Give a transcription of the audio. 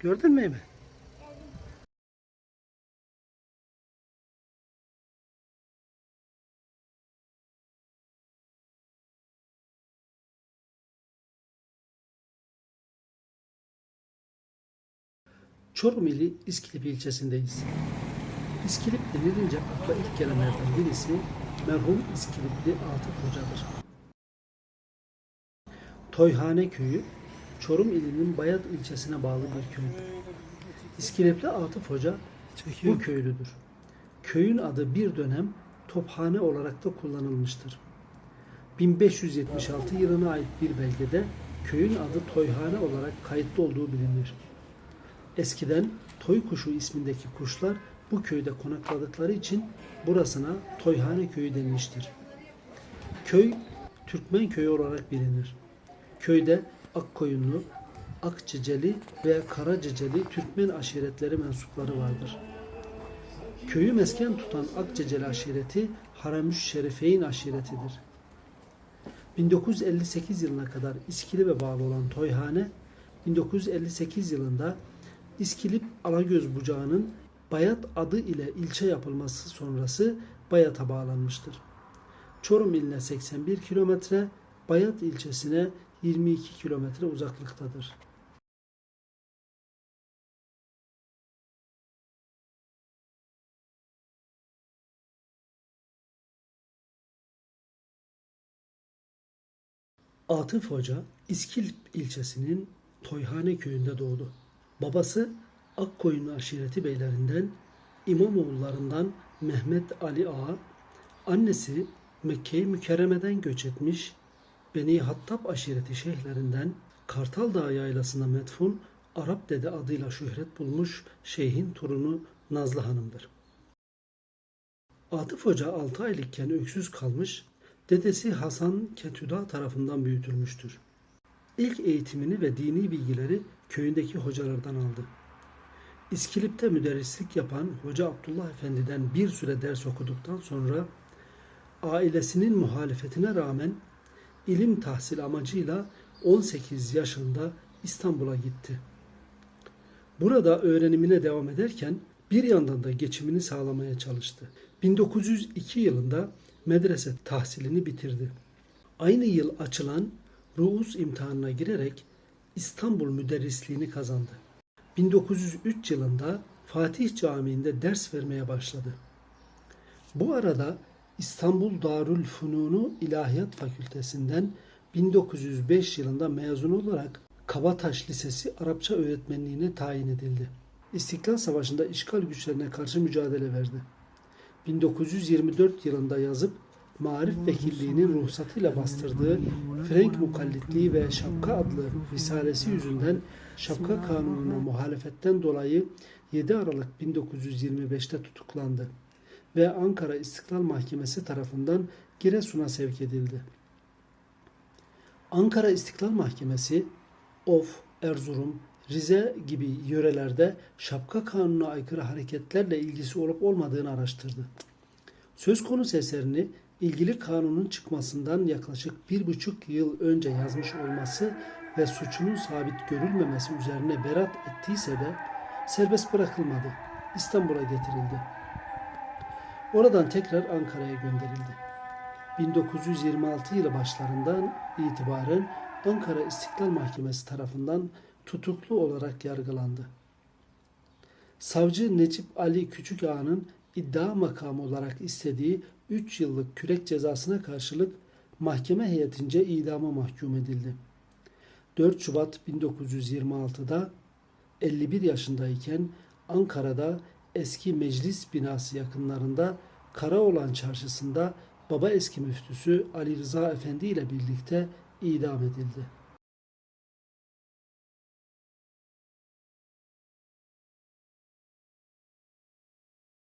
Gördün mü Eymen? Çorum ili İskilip ilçesindeyiz. İskilip denilince akla ilk gelenlerden birisi merhum İskilipli Atıf Hoca'dır. Toyhane köyü Çorum ilinin Bayat ilçesine bağlı bir köydür. İskilipli Atıf Hoca bu köylüdür. Köyün adı bir dönem Tophane olarak da kullanılmıştır. 1576 yılına ait bir belgede köyün adı Toyhane olarak kayıtlı olduğu bilinir. Eskiden toy kuşu ismindeki kuşlar bu köyde konakladıkları için burasına Toyhane köyü denmiştir. Köy Türkmen köyü olarak bilinir. Köyde Akkoyunlu, Akçeceli ve Karaceceli Türkmen aşiretleri mensupları vardır. Köyü mesken tutan Akçeceli aşireti Haramüş Şerifeyn aşiretidir. 1958 yılına kadar İskilip'e bağlı olan Toyhane, 1958 yılında İskilip Alagöz Bucağı'nın Bayat adı ile ilçe yapılması sonrası Bayat'a bağlanmıştır. Çorum iline 81 kilometre, Bayat ilçesine 22 kilometre uzaklıktadır. Atıf Hoca İskilip ilçesinin Toyhane köyünde doğdu. Babası Akkoyunlu aşireti beylerinden İmamoğullarından Mehmet Ali Ağa, annesi Mekke-i Mükerreme'den göç etmiş Beni Hattab aşireti şeyhlerinden Kartal Dağı yaylasına metfun Arap Dede adıyla şöhret bulmuş şeyhin torunu Nazlı Hanım'dır. Atıf Hoca 6 aylıkken öksüz kalmış, dedesi Hasan Ketüda tarafından büyütülmüştür. İlk eğitimini ve dini bilgileri köyündeki hocalardan aldı. İskilip'te müderrislik yapan Hoca Abdullah Efendi'den bir süre ders okuduktan sonra ailesinin muhalefetine rağmen ilim tahsil amacıyla 18 yaşında İstanbul'a gitti. Burada öğrenimine devam ederken bir yandan da geçimini sağlamaya çalıştı. 1902 yılında medrese tahsilini bitirdi. Aynı yıl açılan Ruus imtihanına girerek İstanbul müderrisliğini kazandı. 1903 yılında Fatih Camii'nde ders vermeye başladı. Bu arada İstanbul Darül Fununu İlahiyat Fakültesinden 1905 yılında mezun olarak Kabataş Lisesi Arapça öğretmenliğine tayin edildi. İstiklal Savaşı'nda işgal güçlerine karşı mücadele verdi. 1924 yılında yazıp Marif Vekilliğinin ruhsatıyla bastırdığı Frank Mukallitliği ve Şapka adlı risalesi yüzünden Şapka Kanunu'na muhalefetten dolayı 7 Aralık 1925'te tutuklandı ve Ankara İstiklal Mahkemesi tarafından Giresun'a sevk edildi. Ankara İstiklal Mahkemesi, Of, Erzurum, Rize gibi yörelerde şapka kanununa aykırı hareketlerle ilgisi olup olmadığını araştırdı. Söz konusu eserini ilgili kanunun çıkmasından yaklaşık bir buçuk yıl önce yazmış olması ve suçunun sabit görülmemesi üzerine berat ettiyse de serbest bırakılmadı. İstanbul'a getirildi. Oradan tekrar Ankara'ya gönderildi. 1926 yılı başlarından itibaren Ankara İstiklal Mahkemesi tarafından tutuklu olarak yargılandı. Savcı Necip Ali Küçük Ağa'nın iddia makamı olarak istediği 3 yıllık kürek cezasına karşılık mahkeme heyetince idama mahkum edildi. 4 Şubat 1926'da 51 yaşındayken Ankara'da eski meclis binası yakınlarında Karaoğlan çarşısında baba eski müftüsü Ali Rıza Efendi ile birlikte idam edildi.